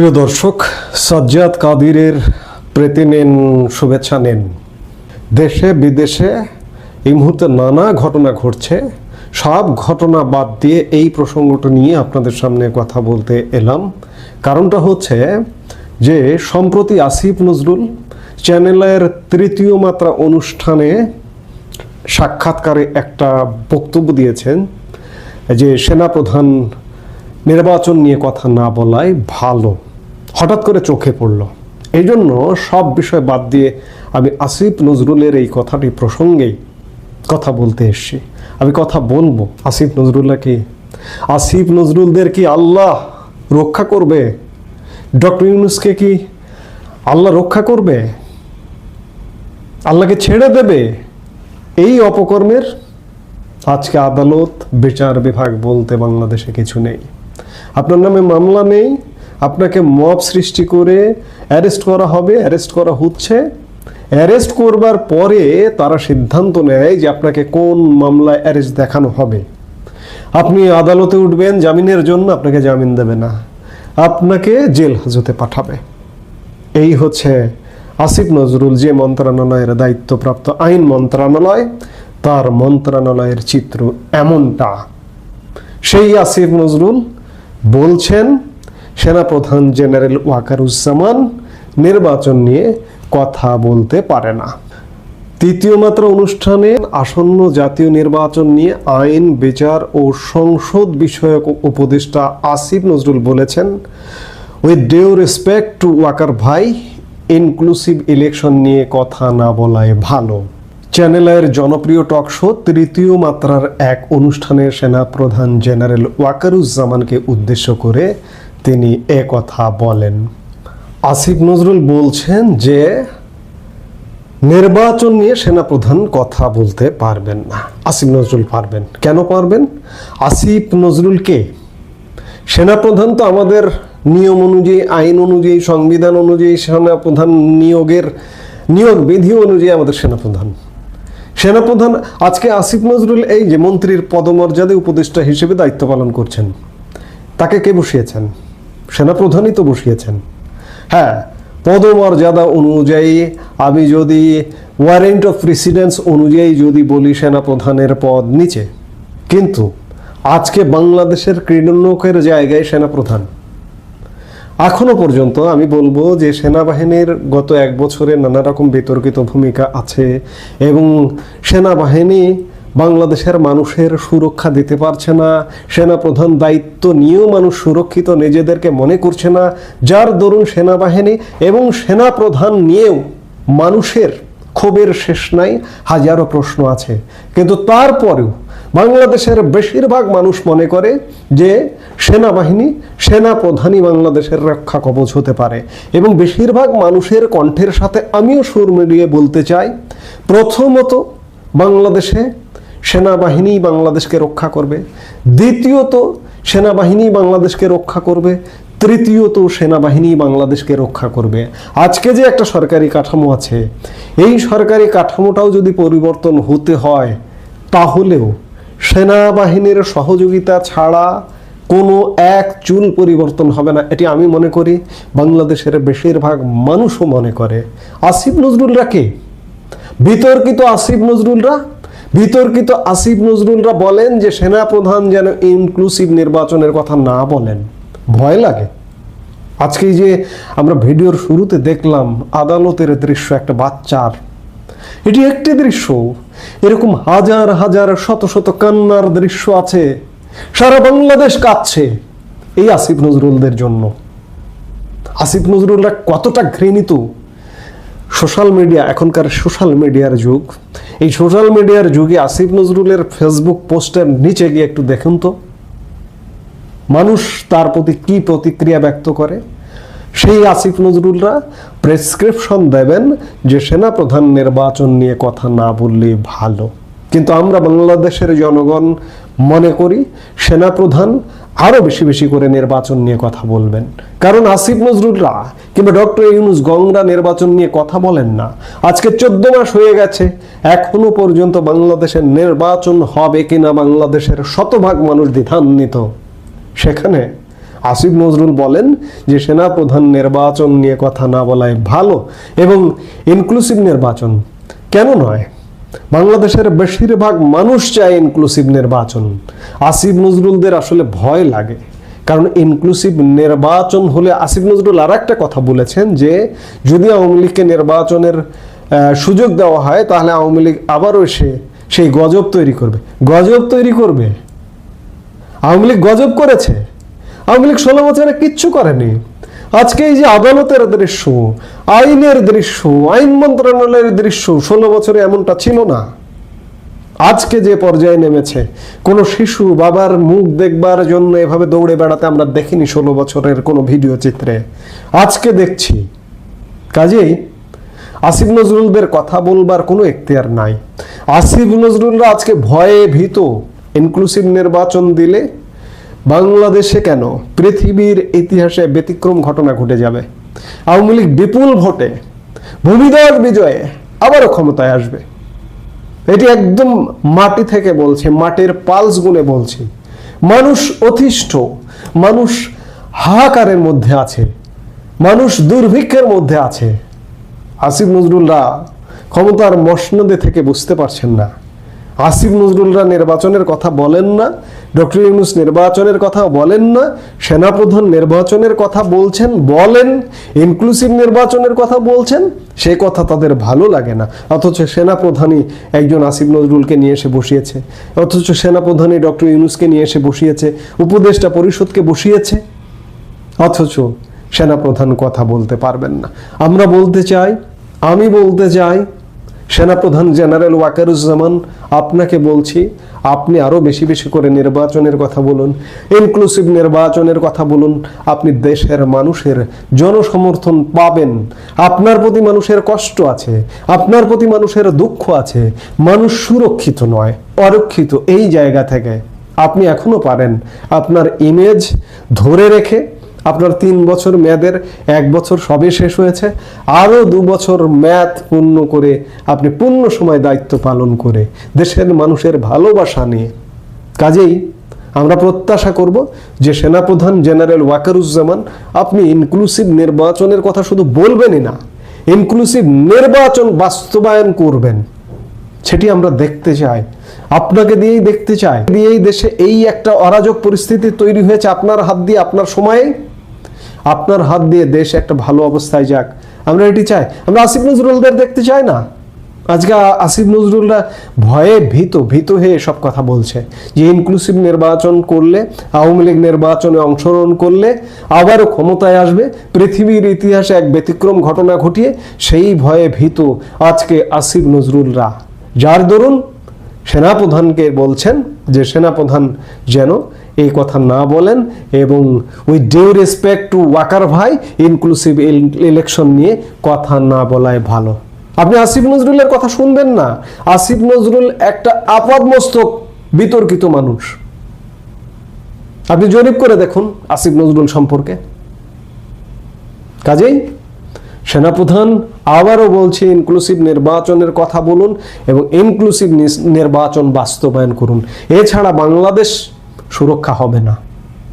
প্রিয় দর্শক, সাজ্জাদ কাদিরের প্রীতি নেন, শুভেচ্ছা নেন। দেশে বিদেশে এই মুহূর্তে নানা ঘটনা ঘটছে। সব ঘটনা বাদ দিয়ে এই প্রসঙ্গটা নিয়ে আপনাদের সামনে কথা বলতে এলাম। কারণটা হচ্ছে যে, সম্প্রতি আসিফ নজরুল চ্যানেলের তৃতীয় মাত্রা অনুষ্ঠানে সাক্ষাৎকারে একটা বক্তব্য দিয়েছেন যে, সেনাপ্রধান নির্বাচন নিয়ে কথা না বলাই ভালো। হঠাৎ করে চোখে পড়ল। এই জন্য সব বিষয় বাদ দিয়ে আমি আসিফ নজরুলের এই কথাটি প্রসঙ্গেই কথা বলতে এসছি। আমি কথা বলব। আসিফ নজরুল্লাহ কি? আসিফ নজরুলদের কি আল্লাহ রক্ষা করবে? ডক্টর ইউনুসকে কি আল্লাহ রক্ষা করবে? আল্লাহকে ছেড়ে দেবে? এই অপকর্মের? আজকে আদালত, বিচার বিভাগ বলতে বাংলাদেশে কিছু নেই। আপনার নামে মামলা নেই আপনাকে মব সৃষ্টি করে অ্যারেস্ট করা হবে, অ্যারেস্ট করা হচ্ছে। অ্যারেস্ট করবার পরে তারা সিদ্ধান্ত নেয় যে আপনাকে কোন মামলায় অ্যারেস্ট দেখানো হবে। আপনি আদালতে উঠবেন, জামিনের জন্য আপনাকে জামিন দেবে না। আপনাকে জেল হাজতে পাঠাবে। এই হচ্ছে আসিফ নজরুল যে মন্ত্রণালয়ের দায়িত্বপ্রাপ্ত আইন মন্ত্রণালয়, তার মন্ত্রণালয়ের চিত্র এমনটা। সেই আসিফ নজরুল বলছেন সেনাপ্রধান জেনারেল ওয়াকারুজ্জামান নির্বাচন নিয়ে কথা বলতে পারে না। তৃতীয় মাত্র অনুষ্ঠানে আসন্ন জাতীয় নির্বাচন নিয়ে আইন, বিচার ও সংসদ বিষয়ক উপদেষ্টা আসিফ নজরুল বলেছেন with due respect to Waker bhai inclusive election নিয়ে কথা না বলাই ভালো। চ্যানেলের জনপ্রিয় টক শো তৃতীয় মাত্রার এক অনুষ্ঠানে সেনাপ্রধান জেনারেল ওয়াকারুজ্জামানকে উদ্দেশ্য করে তিনি কথা বলেন। আসিফ নজরুল বলছেন যে, নির্বাচন নিয়ে সেনাপ্রধান কথা বলতে পারবেন না। আসিফ নজরুল পারবেন। কেন পারবেন? আসিফ নজরুলকে, সেনাপ্রধান তো আমাদের নিয়ম অনুযায়ী, আইন অনুযায়ী, সংবিধান অনুযায়ী সেনাপ্রধান নিয়োগের নিয়োগ বিধি অনুযায়ী আমাদের সেনাপ্রধান। সেনাপ্রধান, আজকে আসিফ নজরুল এই যে মন্ত্রীর পদমর্যাদায় উপদেষ্টা হিসেবে দায়িত্ব পালন করছেন, তাকে কে বসিয়েছেন? সেনাপ্রধানই তো বসিয়েছেন। হ্যাঁ পদমর্যাদা অনুযায়ী আমি যদি ওয়ারেন্ট অফ প্রেসিডেন্স অনুযায়ী যদি বলি সেনাপ্রধানের পদ নিচে, কিন্তু আজকে বাংলাদেশের ক্রীড়নকের জায়গায় সেনাপ্রধান। এখনও পর্যন্ত আমি বলব যে সেনাবাহিনীর গত এক বছরে নানা রকম বিতর্কিত ভূমিকা আছে এবং সেনাবাহিনী বাংলাদেশের মানুষের সুরক্ষা দিতে পারছে না, সেনাপ্রধান দায়িত্ব নিয়েও মানুষ সুরক্ষিত, নিজেদেরকে মনে করছে না, যার দরুন সেনাবাহিনী এবং সেনাপ্রধান নিয়েও মানুষের ক্ষোভের শেষ নাই, হাজারো প্রশ্ন আছে। কিন্তু তারপরেও বাংলাদেশের বেশিরভাগ মানুষ মনে করে যে সেনাবাহিনী, সেনাপ্রধানই বাংলাদেশের রক্ষা কবচ হতে পারে। এবং বেশিরভাগ মানুষের কণ্ঠের সাথে আমিও সুর মিলিয়ে বলতে চাই, প্রথমত বাংলাদেশে সেনাবাহিনী বাংলাদেশকে রক্ষা করবে। দ্বিতীয়ত, সেনাবাহিনী বাংলাদেশকে রক্ষা করবে। তৃতীয়ত, সেনাবাহিনী বাংলাদেশকে রক্ষা করবে। আজকে যে একটা সরকারি কাঠামো আছে, এই সরকারি কাঠামোটাও যদি পরিবর্তন হতে হয়, তাহলেও সেনাবাহিনীর সহযোগিতা ছাড়া কোনো এক চুল পরিবর্তন হবে না। এটি আমি মনে করি, বাংলাদেশের বেশিরভাগ মানুষও মনে করে। আসিফ নজরুলরা কে? বিতর্কিত আসিফ নজরুলরা বিতর্কিত আসিফ নজরুলরা বলেন যে সেনাপ্রধান যেন ইনক্লুসিভ নির্বাচনের কথা না বলেন। ভয় লাগে। আজকে যে আমরা ভিডিওর শুরুতে দেখলাম আদালতের দৃশ্য একটা বাচ্চার। এটি একটি দৃশ্য। এরকম হাজার হাজার শত শত কান্নার দৃশ্য আছে। সারা বাংলাদেশ কাঁদছে এই আসিফ নজরুলদের জন্য। আসিফ নজরুলরা কতটা ঘৃণিত সোশ্যাল মিডিয়া, এখনকার সোশ্যাল মিডিয়ার যুগ। এই সোশ্যাল মিডিয়ার যুগে আসিফ নজরুলের ফেসবুক পোস্টের নিচে গিয়ে একটু দেখুন তো। মানুষ তার প্রতি কি প্রতিক্রিয়া ব্যক্ত করে? সেই আসিফ নজরুলরা প্রেসক্রিপশন দেবেন যে, সেনাপ্রধান নির্বাচন নিয়ে কথা না বললে ভালো। কিন্তু আমরা বাংলাদেশের জনগণ মনে করি সেনাপ্রধান আরও বেশি বেশি করে নির্বাচন নিয়ে কথা বলবেন। কারণ আসিফ নজরুলরা কিংবা ডক্টর ইউনুস গংরা নির্বাচন নিয়ে কথা বলেন না। আজকে চোদ্দ মাস হয়ে গেছে, এখনও পর্যন্ত বাংলাদেশের নির্বাচন হবে কিনা বাংলাদেশের শতভাগ মানুষ দ্বিধান্বিত। সেখানে আসিফ নজরুল বলেন যে সেনাপ্রধান নির্বাচন নিয়ে কথা না বলাই ভালো এবং ইনক্লুসিভ নির্বাচন কেন নয়? বাংলাদেশের বেশিরভাগ মানুষ চায় ইনক্লুসিভ নির্বাচন। আসিফ নজরুলদের আসলে ভয় লাগে। কারণ ইনক্লুসিভ নির্বাচন হলে আসিফ নজরুল আর একটা কথা বলেছেন যে, যদি আওয়ামী লীগকে নির্বাচনের সুযোগ দেওয়া হয়, তাহলে আওয়ামী লীগ আবারও এসে সেই গজব তৈরি করবে। গজব তৈরি করবে? আওয়ামী লীগ গজব করেছে? আওয়ামী লীগ ষোলো বছরে কিচ্ছু করেনি। আজকে এই যে আদালতের দৃশ্য, আইনের দৃশ্য, আইন মন্ত্রণালয়ের দৃশ্য, ষোলো বছরে এমনটা ছিল না? আজকে যে পর্যায়ে নেমেছে, কোনো শিশু বাবার মুখ দেখবার জন্য এভাবে দৌড়ে বেড়াতে আমরা দেখিনি ষোলো বছরের কোনো ভিডিও চিত্রে। আজকে দেখছি। কাজেই আসিফ নজরুলদের কথা বলবার কোনো এখতিয়ার নাই। আসিফ নজরুলরা আজকে ভয়ে ভীত ইনক্লুসিভ নির্বাচন দিলে বাংলাদেশে কেন পৃথিবীর ইতিহাসে ব্যতিক্রম ঘটনা ঘটে যাবে? আওয়ামী লীগ বিপুল ভোটে, ভূমিদল বিজয়ে আবারও ক্ষমতায় আসবে। এটি একদম মাটি থেকে বলছে, মাটির পালস গুনে বলছি। মানুষ অতিষ্ঠ, মানুষ হাহাকারের মধ্যে আছে, মানুষ দুর্ভিক্ষের মধ্যে আছে। আসিফ নজরুলরা ক্ষমতার মসনদে থেকে বুঝতে পারছেন না। আসিফ নজরুলরা নির্বাচনের কথা বলেন না, ডক্টর ইউনুস নির্বাচনের কথা বলেন না, সেনাপ্রধান নির্বাচনের কথা বলছেন, বলেন ইনক্লুসিভ নির্বাচনের কথা বলছেন, সে কথা তাদের ভালো লাগে না। অথচ সেনাপ্রধানই একজন আসিফ নজরুলকে নিয়ে এসে বসিয়েছে। অথচ সেনাপ্রধানই ডক্টর ইউনুসকে নিয়ে এসে বসিয়েছে, উপদেষ্টা পরিষদকে বসিয়েছে। অথচ সেনাপ্রধান কথা বলতে পারবেন না। আমরা বলতে চাই, আমি বলতে চাই সেনাপ্রধান জেনারেল ওয়াকারুজ্জামান, আপনাকে বলছি, আপনি আরও বেশি বেশি করে নির্বাচনের কথা বলুন ইনক্লুসিভ নির্বাচনের কথা বলুন, আপনি দেশের মানুষের জনসমর্থন পাবেন। আপনার প্রতি মানুষের কষ্ট আছে, আপনার প্রতি মানুষের দুঃখ আছে, মানুষ সুরক্ষিত নয়, অরক্ষিত এই জায়গা থেকে। আপনি এখনও পারেন। আপনার ইমেজ ধরে রেখে আপনার তিন বছর মেয়াদের, এক বছর সবে শেষ হয়েছে, আরও দু বছর মেয়াদ পূর্ণ করে আপনি পূর্ণ সময় দায়িত্ব পালন করে দেশের মানুষের ভালোবাসা নিয়ে। কাজেই আমরা প্রত্যাশা করব যে সেনাপ্রধান জেনারেল ওয়াকারুজ্জামান আপনি ইনক্লুসিভ নির্বাচনের কথা শুধু বলবেনই না ইনক্লুসিভ নির্বাচন বাস্তবায়ন করবেন। সেটি আমরা দেখতে চাই। আপনাকে দিয়েই দেখতে চাই। দিয়েই দেশে এই একটা অরাজক পরিস্থিতি তৈরি হয়েছে আপনার হাত দিয়ে, আপনার সময়ে। আপনার হাত দিয়ে দেশ একটা ভালো অবস্থায় যাক। আমরা এটি চাই। আমরা আসিফ নজরুলদের দেখতে চাই না? আজকে আসিফ নজরুলরা ভয়ে ভীত ভীত হয়ে সব কথা বলছে। যে ইনক্লুসিভ নির্বাচন করলে, আওয়ামী লীগ নির্বাচনে অংশগ্রহণ করলে, আবারও ক্ষমতায় আসবে, পৃথিবীর ইতিহাসে এক ব্যতিক্রম ঘটনা ঘটিয়ে সেই ভয়ে ভীত আজকে আসিফ নজরুলরা। যার দরুন সেনাপ্রধানকে বলছেন যে, সেনাপ্রধান যেন এই কথা না বলেন এবং with due respect to Waker bhai inclusive election নিয়ে কথা না বলাই ভালো। আপনি আসিফ নজরুলের কথা শুনবেন না। আসিফ নজরুল একটা আপাদমস্তক, বিতর্কিত মানুষ। আপনি জরিপ করে দেখুন আসিফ নজরুল সম্পর্কে। কাজেই সেনাপ্রধান আবারও বলছি ইনক্লুসিভ নির্বাচনের কথা বলুন এবং ইনক্লুসিভ নির্বাচন বাস্তবায়ন করুন। এছাড়া বাংলাদেশ সুরক্ষা হবে না।